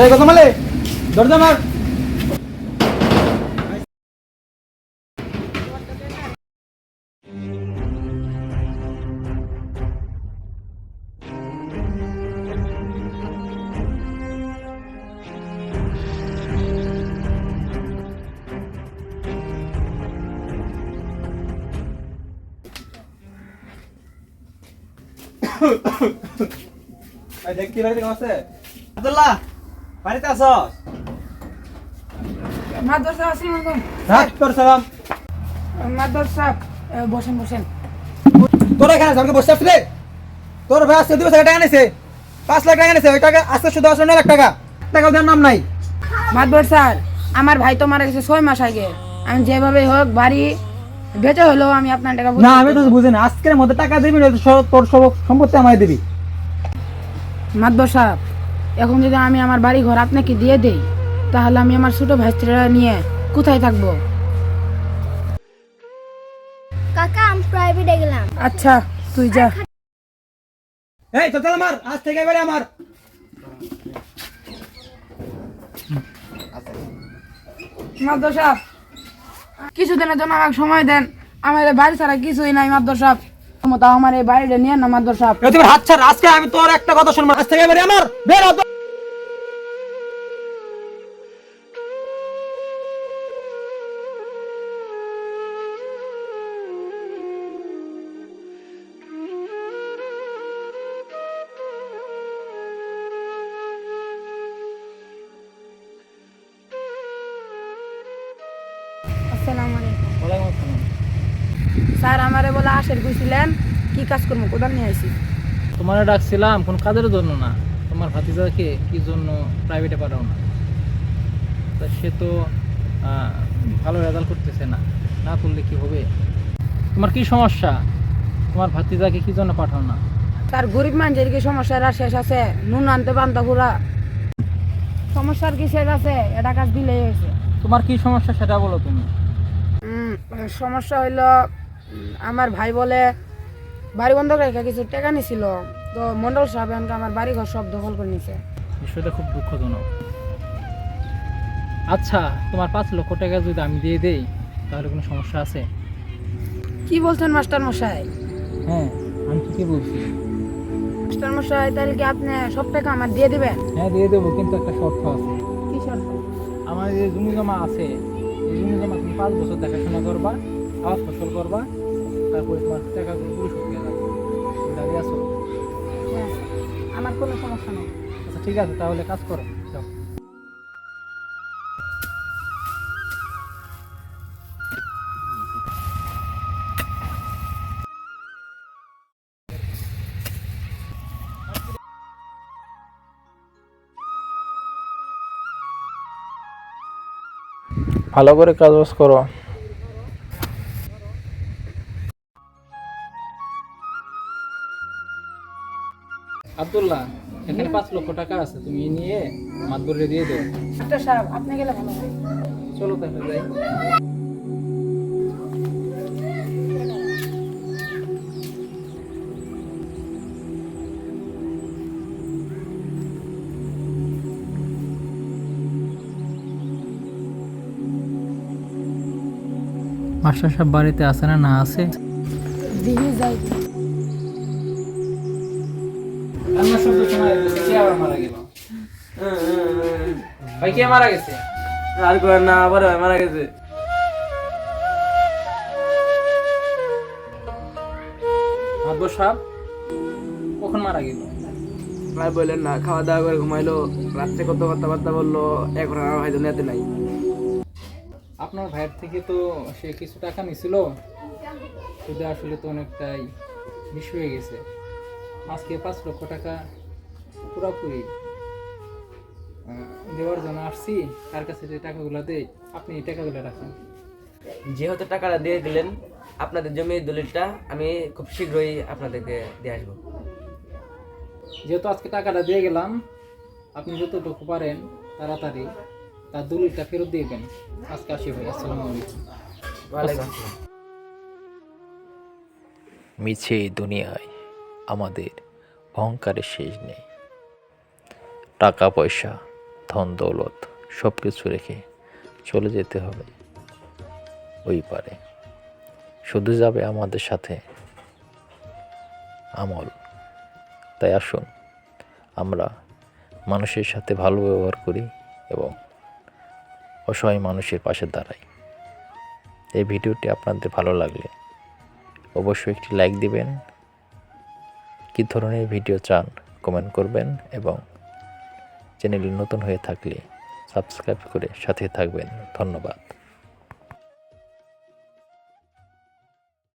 এই কথা মালে দরজা মার। ভাই দেখ কি লাগে কেমন আছে আব্দুল্লাহ। বাড়িতে আছস? মাদ্রাসা আসসালামু আলাইকুম রাখ তোর সালাম মাদ্রাসা এ, বসেন বসেন। তোর এখানে বসে তোর ভাই দুই টাকা নিছে পাঁচ লাখ টাকা নিছে ওই টাকা আজকে শুধু আসলে লাখ টাকা। টাকা দেওয়ার নাম নাই। মাদবর স্যার আমার ভাই তো মারা গেছে ছয় মাস আগে। আমি যেভাবে হোক বাড়ি বেঁচে হলেও আমি আপনার টাকা না আমি তো বুঝি না। আজকের মধ্যে টাকা দিবি না তোর সব সম্পত্তি আমায় দিবি। মাদবর সাহেব এখন যদি আমি আমার বাড়ি ঘর আপনাকে দিয়ে দেই তাহলে আমি আমার ছোট ভাইস্ত্রীরা নিয়ে কোথায় থাকব? কাকা আমি প্রাইভেটে গেলাম। আচ্ছা তুই যা। এই তো চল আমার আজ থেকে এবারে আমার। সাহেব কিছুদিনের জন্য আমাকে সময় দেন। আমার বাড়ি ছাড়া কিছুই নাই মাদবর সাহেব তাও আমার এই বাড়িটা নিয়ে না সাহেব হাত ছাড় আজকে আমি তোর একটা কথা শুনব আজ থেকে এবারে আমার। বের আমারে বলে কইছিলেন কি কাজ করব নিয়ে তোমার ডাকছিলাম কোন কাজের জন্য না। তোমার ভাতিজাকে কি জন্য প্রাইভেটে পাঠাও না? তা সে তো ভালো রেজাল্ট করতেছে না। না করলে কি হবে? তোমার কি সমস্যা? তোমার ভাতিজাকে কি জন্য পাঠাও না? তার গরিব মানুষের কি সমস্যার আর শেষ আছে? নুন আনতে বান্ধা পুরা সমস্যার কি শেষ আছে? এটা কাজ দিলেই হয়েছে। তোমার কি সমস্যা সেটা বলো তুমি। সমস্যা হইল আমার ভাই বলে বাড়ি বন্ধ রেখে কিছু টাকা নিছিল। তো মন্ডল সাহেব এনকে আমার বাড়ি ঘর সব দখল করে নিছে। বিষয়টা খুব দুঃখজনক। আচ্ছা তোমার পাঁচ লক্ষ টাকা যদি আমি দিয়ে দেই তাহলে কোনো সমস্যা আছে? কি বলছেন মাস্টার মশাই? হ্যাঁ আমি ঠিকই বলছি। মাস্টার মশাই তাহলে কি আপনি সব টাকা আমার দিয়ে দিবেন? হ্যাঁ দিয়ে দেবো কিন্তু একটা শর্ত আছে। কি শর্ত? আমার যে জমি জমা আছে এই জমি জমা তুমি পাঁচ বছর দেখাশোনা করবা আবার ফসল করবা তারপরে তোমার টাকাগুলো পরিশোধ করে দাবি আছো? হ্যাঁ, আমার কোনো সমস্যা নেই। আচ্ছা ঠিক আছে তাহলে কাজ করো যাও। ভালো করে কাজ বাজ করো। আব্দুল্লাহ এখানে পাঁচ লক্ষ টাকা আছে তুমি নিয়ে মাতবরে দিয়ে দেও। মাস্টার সাহেব আপনি গেলে ভালো হয়। চলো তাহলে যাই। মাস্টার সাহেব বাড়িতে আছে না না আছে? দিদি যাই রান্নার শব্দ শোনা যাচ্ছে কে আবার মারা গেল? ভাই কে মারা গেছে? আর না আবার মারা গেছে। মাতবর সাহেব কখন মারা গেল? ভাই বললেন না খাওয়া দাওয়া করে ঘুমাইলো রাত্রে কত কথাবার্তা বলল এখন নাই। আপনার ভাইয়ের থেকে তো সে কিছু টাকা নিছিল সুদে আসলে তো অনেকটাই বেশি হয়ে গেছে। আজকে পাঁচ লক্ষ টাকা পুরোপুরি দেওয়ার জন্য আসছি। তার কাছে যে টাকাগুলো দেয় আপনি এই টাকাগুলো রাখেন। যেহেতু টাকাটা দিয়ে দিলেন আপনাদের জমির দলিলটা আমি খুব শীঘ্রই আপনাদেরকে দিয়ে আসব। যেহেতু আজকে টাকাটা দিয়ে গেলাম আপনি যতটুকু পারেন তাড়াতাড়ি তার দলিলটা ফেরত দিবেন আজকে আসি ভাই আসসালামু আলাইকুম। ওয়ালাইকুম আসসালাম মিছে দুনিয়ায়। আমাদের অহংকারের শেষ নেই। টাকা পয়সা ধন, দৌলত সব কিছু রেখে চলে যেতে হবে ওই পারে। শুধু যাবে আমাদের সাথে আমল। তাই আসুন, আমরা মানুষের সাথে ভালো ব্যবহার করি এবং অসহায় মানুষের পাশে দাঁড়াই। এই ভিডিওটি আপনাদের ভালো লাগলে অবশ্যই একটি লাইক দিবেন কী ধরনের ভিডিও চান কমেন্ট করবেন এবং চ্যানেলে নতুন হয়ে থাকলে সাবস্ক্রাইব করে সাথে থাকবেন। ধন্যবাদ।